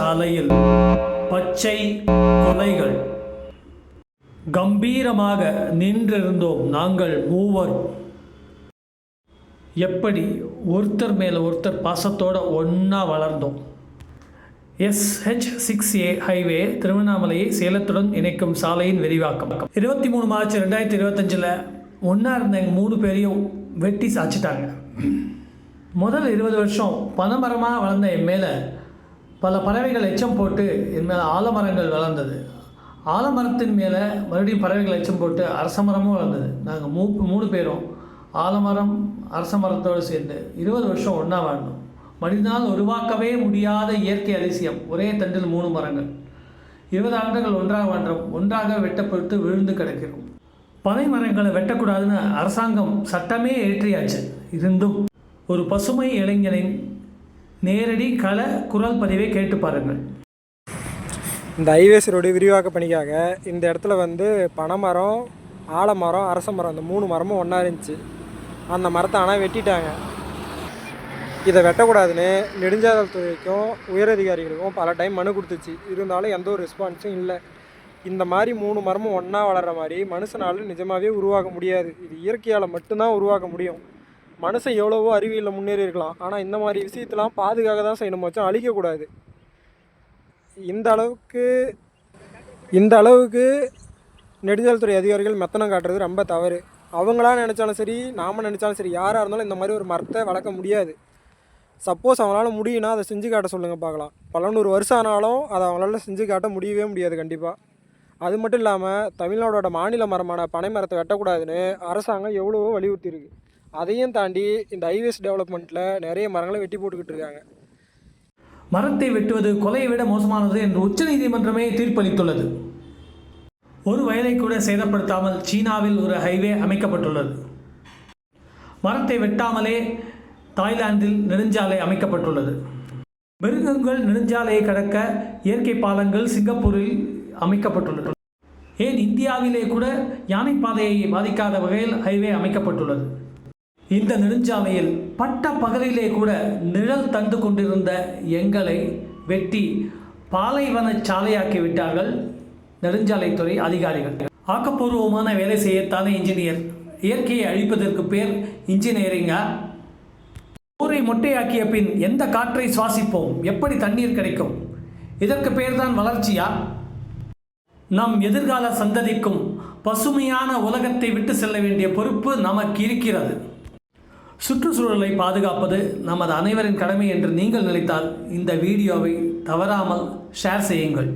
சாலையில் பச்சை கொலைகள். கம்பீரமாக நின்றிருந்தோம் நாங்கள் மூவரும். எப்படி ஒருத்தர் மேலே ஒருத்தர் பாசத்தோட ஒன்றா வளர்ந்தோம். எஸ்ஹெச் சிக்ஸ் ஏ ஹைவே திருவண்ணாமலையை சேலத்துடன் இணைக்கும் சாலையின் விரிவாக்கம். இருபத்தி மூணு மார்ச் ரெண்டாயிரத்தி இருபத்தஞ்சில் ஒன்றா இருந்த எங்கள் மூணு பேரையும் வெட்டி சாச்சிட்டாங்க. முதல் இருபது வருஷம் பனைமரமாக வளர்ந்த என் மேலே பல பறவைகள் எச்சம் போட்டு என் மேலே ஆலமரங்கள் வளர்ந்தது. ஆலமரத்தின் மேலே மறுபடியும் பறவைகள் எச்சம் போட்டு அரச மரமும் வளர்ந்தது. நாங்கள் மூ மூணு பேரும் ஆலமரம் அரச மரத்தோடு சேர்ந்து இருபது வருஷம் ஒன்றா வாழ்ந்தோம். மனிதனால் உருவாக்கவே முடியாத இயற்கை அதிசயம். ஒரே தண்டில் மூணு மரங்கள். இருபது ஆண்டுகள் ஒன்றாக வாழ்ந்தோம். ஒன்றாக வெட்டப்பட்டு விழுந்து கிடக்கிறோம். பனை மரங்களை வெட்டக்கூடாதுன்னு அரசாங்கம் சட்டமே ஏற்றியாச்சு. இருந்தும் ஒரு பசுமை இளைஞனின் நேரடி கள குரல் பதிவை கேட்டு பாருங்கள். இந்த ஹைவேஸ் ரோடு விரிவாக்க பணிக்காக இந்த இடத்துல வந்து பனைமரம் ஆலமரம் அரச மரம் இந்த மூணு மரமும் ஒன்றா இருந்துச்சு. அந்த மரத்தை ஆனால் வெட்டிட்டாங்க. இதை வெட்டக்கூடாதுன்னு நெடுஞ்சாலைத்துறைக்கும் உயரதிகாரிகளுக்கும் பல டைம் மனு கொடுத்துச்சு. இருந்தாலும் எந்த ஒரு ரெஸ்பான்ஸும் இல்லை. இந்த மாதிரி மூணு மரமும் ஒன்றா வளர்கிற மாதிரி மனுஷனால் நிஜமாகவே உருவாக்க முடியாது. இது இயற்கையால் மட்டும்தான் உருவாக்க முடியும். மனுஷன் எவ்வளவோ அறிவியலில் முன்னேறி இருக்கலாம் ஆனால் இந்த மாதிரி விஷயத்தெல்லாம் பாதுகாக்க தான் செய்யணும் வச்சோம் அழிக்கக்கூடாது இந்த அளவுக்கு இந்த அளவுக்கு நெடுஞ்சாலைத்துறை அதிகாரிகள் மெத்தனம் காட்டுறது ரொம்ப தவறு. அவங்களா நினச்சாலும் சரி நாம் நினச்சாலும் சரி யாராக இருந்தாலும் இந்த மாதிரி ஒரு மரத்தை வளர்க்க முடியாது. சப்போஸ் அவங்களால முடியும்னா அதை செஞ்சு காட்ட சொல்லுங்கள் பார்க்கலாம். பல நூறு வருஷம் ஆனாலும் அதை அவங்களால செஞ்சு காட்ட முடியவே முடியாது கண்டிப்பாக அது மட்டும் இல்லாமல் தமிழ்நாடோட மாநில மரமான பனை மரத்தை வெட்டக்கூடாதுன்னு அரசாங்கம் எவ்வளவோ வலியுறுத்தியிருக்கு. அதையும் தாண்டி இந்த ஹைவேஸ் டெவலப்மெண்ட்டில் நிறைய மரங்களை வெட்டி போட்டுக்கிட்டு இருக்காங்க. மரத்தை வெட்டுவது கொலையை விட மோசமானது என்று உச்சநீதிமன்றமே தீர்ப்பளித்துள்ளது. ஒரு வயலை கூட சேதப்படுத்தாமல் சீனாவில் ஒரு ஹைவே அமைக்கப்பட்டுள்ளது. மரத்தை வெட்டாமலே தாய்லாந்தில் நெடுஞ்சாலை அமைக்கப்பட்டுள்ளது. மிருகங்கள் நெடுஞ்சாலையை கடக்க இயற்கை பாலங்கள் சிங்கப்பூரில் அமைக்கப்பட்டுள்ளது. ஏன் இந்தியாவிலே கூட யானை பாதையை பாதிக்காத வகையில் ஹைவே அமைக்கப்பட்டுள்ளது. இந்த நெடுஞ்சாலையில் பட்ட பகலிலே கூட நிழல் தந்து கொண்டிருந்த எங்களை வெட்டி பாலைவன சாலையாக்கி விட்டார்கள் நெடுஞ்சாலைத்துறை அதிகாரிகள். ஆக்கப்பூர்வமான வேலை செய்யத்தானே இன்ஜினியர். இயற்கையை அழிப்பதற்கு பேர் இன்ஜினியரிங்கா? ஊரை மொட்டையாக்கிய பின் எந்த காற்றை சுவாசிப்போம்? எப்படி தண்ணீர் கிடைக்கும்? இதற்கு பேர்தான் வளர்ச்சியா? நம் எதிர்கால சந்ததிக்கும் பசுமையான உலகத்தை விட்டு செல்ல வேண்டிய பொறுப்பு நமக்கு இருக்கிறது. சுற்றுச்சூழலை பாதுகாப்பது நமது அனைவரின் கடமை என்று நீங்கள் நினைத்தால் இந்த வீடியோவை தவறாமல் ஷேர் செய்யுங்கள்.